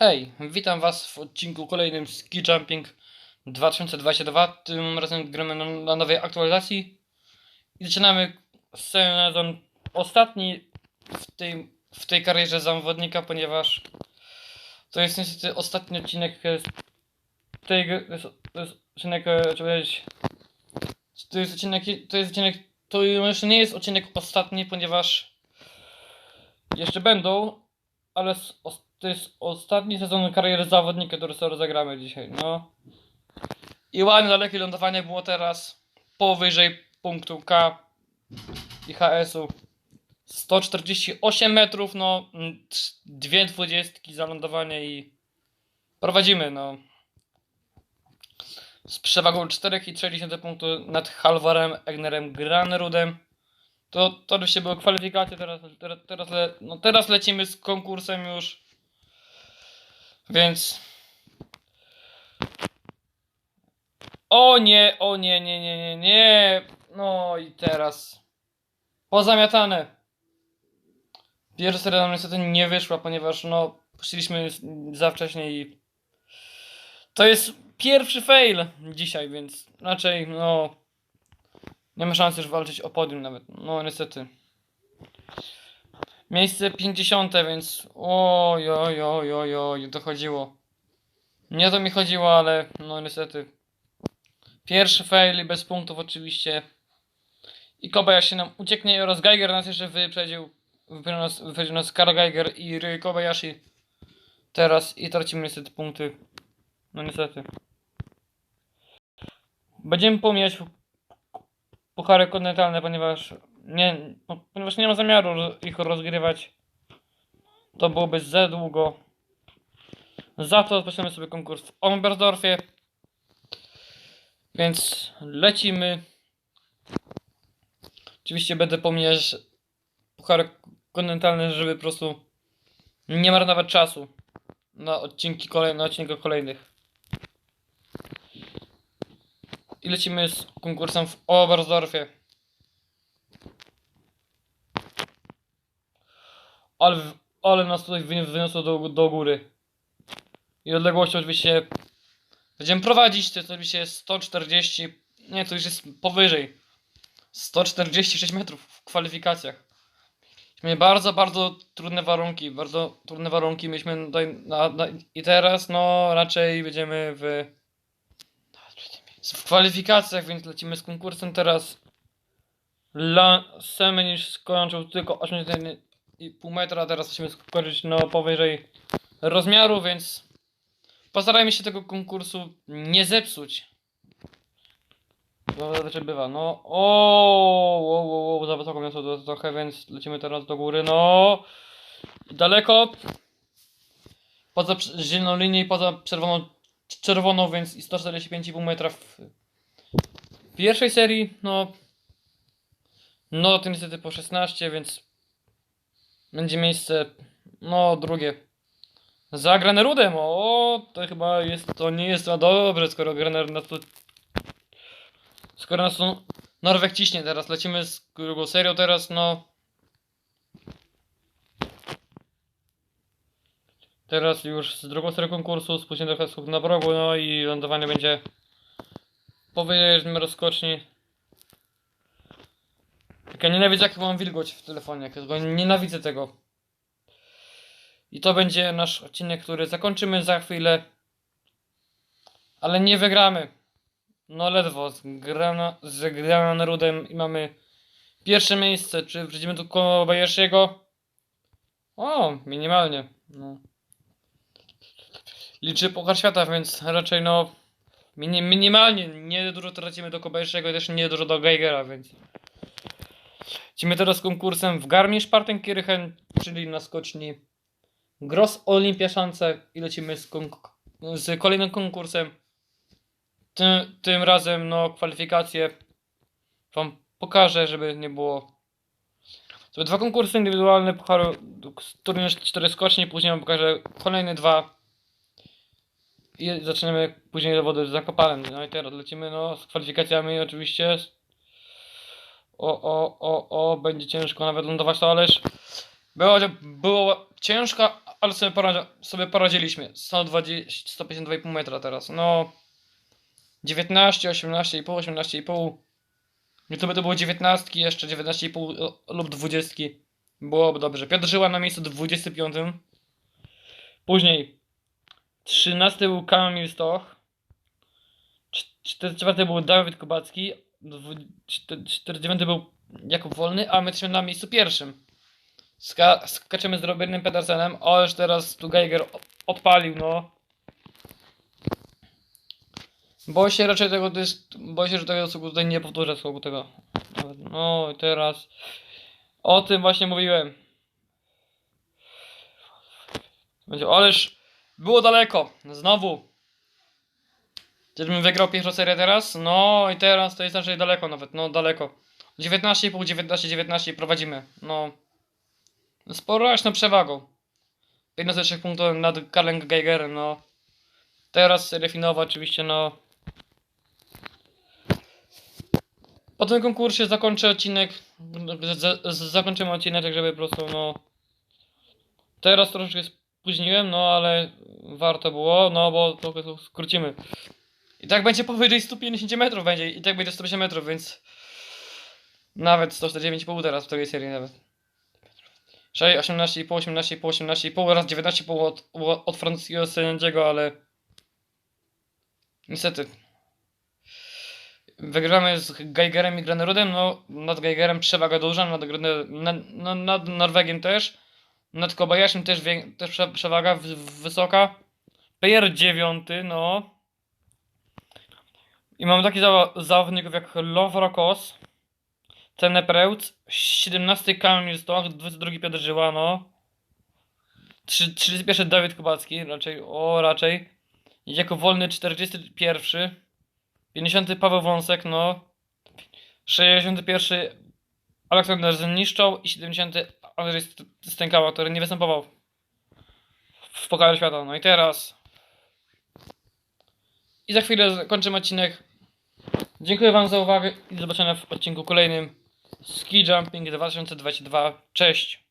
Hej, witam was w odcinku kolejnym Ski Jumping 2022. Tym razem gramy na, na nowej aktualizacji i zaczynamy sezon ostatni w tej, w tej karierze zawodnika, ponieważ to jest niestety ostatni odcinek e, tej gry- to jest, odcinek, e, to jest odcinek, to jest odcinek, to jeszcze nie jest odcinek ostatni, ponieważ jeszcze będą, ale to jest ostatni sezon kariery zawodnika, który sobie rozegramy dzisiaj, no. I ładnie dalekie lądowanie było teraz powyżej punktu K i HS-u. 148 metrów, no, mm, dwie dwudziestki za lądowanie i prowadzimy, no. Z przewagą 4,3 punktu nad Halvarem Egnerem Granerudem. To, to oczywiście były kwalifikacje, teraz, teraz, teraz, le, no teraz lecimy z konkursem już. Więc. O nie, o nie, nie, nie, nie, nie. No i teraz. Pozamiatane. Pierwsza seria nam niestety nie wyszła, ponieważ no poszliśmy za wcześnie i. To jest pierwszy fail dzisiaj, więc raczej no. Nie ma szans już walczyć o podium nawet. No niestety. Miejsce 50, więc oj, oj, oj, oj, oj, to chodziło. Nie to mi chodziło, ale no niestety. Pierwszy fail i bez punktów oczywiście. I Kobayashi nam ucieknie oraz Geiger nas jeszcze wyprzedził. Wyprzedził nas, wyprzedził nas Karl Geiger i Ryu Kobayashi. Teraz i tracimy niestety punkty. No niestety. Będziemy pomijać puchary kontynentalne, ponieważ nie, po- ponieważ nie mam zamiaru ich rozgrywać. To byłoby za długo. Za to rozpoczniemy sobie konkurs w Oberstdorfie. Więc lecimy. Oczywiście będę pomijać puchary kontynentalne, żeby po prostu nie marnować czasu na odcinki kolejne, na kolejnych. I lecimy z konkursem w Oberstdorfie. Ale, ale nas tutaj wyni- wyniosło do, do góry. I odległość oczywiście będziemy prowadzić, to jest oczywiście 140, nie, to już jest powyżej. 146 metrów w kwalifikacjach. Mieliśmy bardzo, bardzo trudne warunki, bardzo trudne warunki mieliśmy tutaj na, na, i teraz no raczej będziemy w w kwalifikacjach, więc lecimy z konkursem teraz. La Semenisz skończył tylko 8,5 metra, teraz musimy skończyć no powyżej rozmiaru, więc postarajmy się tego konkursu nie zepsuć. No, zazwyczaj bywa, no. O, o, o, o, za wysoko miasto to trochę, więc lecimy teraz do góry, no. I daleko. Poza zieloną linię i poza czerwoną, czerwoną, więc i 145,5 metra w pierwszej serii, no. No, to niestety po 16, więc będzie miejsce, no, drugie. Za Granerudem, o, to chyba jest, to nie jest to dobre, skoro Graner nas tu, skoro nas tu Norweg ciśnie teraz, lecimy z drugą serią teraz, no. Teraz już z drugą serią konkursu, spóźniony trochę na progu, no i lądowanie będzie powyżej rozkoczni. Ja nienawidzę jak mam wilgoć w telefonie, jak nienawidzę tego. I to będzie nasz odcinek, który zakończymy za chwilę. Ale nie wygramy. No ledwo, z, grana, z Granarudem i mamy pierwsze miejsce. Czy wrócimy do Kobayashiego? O, minimalnie. No. Liczy Puchar Świata, więc raczej no mini, minimalnie, nie dużo tracimy do Kobayashiego, też nie dużo do Geigera, więc lecimy teraz konkursem w Garmisch-Partenkirchen, czyli na skoczni Gross Olympia Szance i lecimy z, z kolejnym konkursem. Tym, tym razem no kwalifikacje wam pokażę, żeby nie było to dwa konkursy indywidualne pucharu turniej 4 skoczni, później wam pokażę kolejne dwa i zaczniemy później do wody z Zakopanem. No i teraz lecimy no, z kwalifikacjami oczywiście. O, o, o, o, będzie ciężko nawet lądować to, ależ było, było ciężko, ale sobie, poradzi, sobie poradziliśmy. 120, 152,5 metra teraz. No. 19, 18,5, 18,5. Gdyby to było 19, jeszcze 19,5 lub 20. Byłoby dobrze. Piotr Żyła na miejscu 25. Później 13 był Kamil Stoch. 44 był Dawid Kubacki. 49 był Jakub Wolny, a my jesteśmy na miejscu pierwszym. Ska skaczemy z Robertem Pedersenem. O, już teraz tu Geiger odpalił, no. Boję się raczej tego, boję się, że tego skoku tutaj nie powtórzę skoku tego. No i teraz o tym właśnie mówiłem. Będzie, ależ było daleko, znowu. Gdybym wygrał pierwszą serię teraz? No i teraz to jest raczej daleko nawet, no daleko. 19,5, 19, 19 prowadzimy, no. Na przewagą. 15 punktów nad Karlem Geigerem, no. Teraz seria finałowa oczywiście, no. Po tym konkursie zakończę odcinek. Zakończymy odcinek, tak żeby po prostu, no. Teraz troszeczkę spóźniłem, no ale warto było, no bo trochę skrócimy. I tak będzie powyżej 150 metrów będzie, i tak będzie 150 metrów, więc. Nawet 149,5 teraz w tej serii nawet. 6, 18,5, 18,5, 18,5 oraz 19,5 od, od francuskiego sędziego, ale niestety wygramy z Geigerem i Granerudem, no nad Geigerem przewaga duża, nad, nad, no, nad Norwegiem też, nad Kobayashim też, też prze, przewaga wysoka. PR 9, no. I mamy takich zawa- zawodników jak Lovro Kos, Tene Preutz, 17 Kamil Stoch, 22 Piotr Żyła, no. Trzy- 31 Dawid Kubacki, raczej, o raczej. Jako wolny 41. 50 Paweł Wąsek, no. 61 Aleksander Zniszczał i 70 Andrzej St- Stękała, który nie występował w Pokalu Świata. No i teraz. I za chwilę kończymy odcinek. Dziękuję Wam za uwagę i do zobaczenia w odcinku kolejnym. Ski Jumping 2022. Cześć!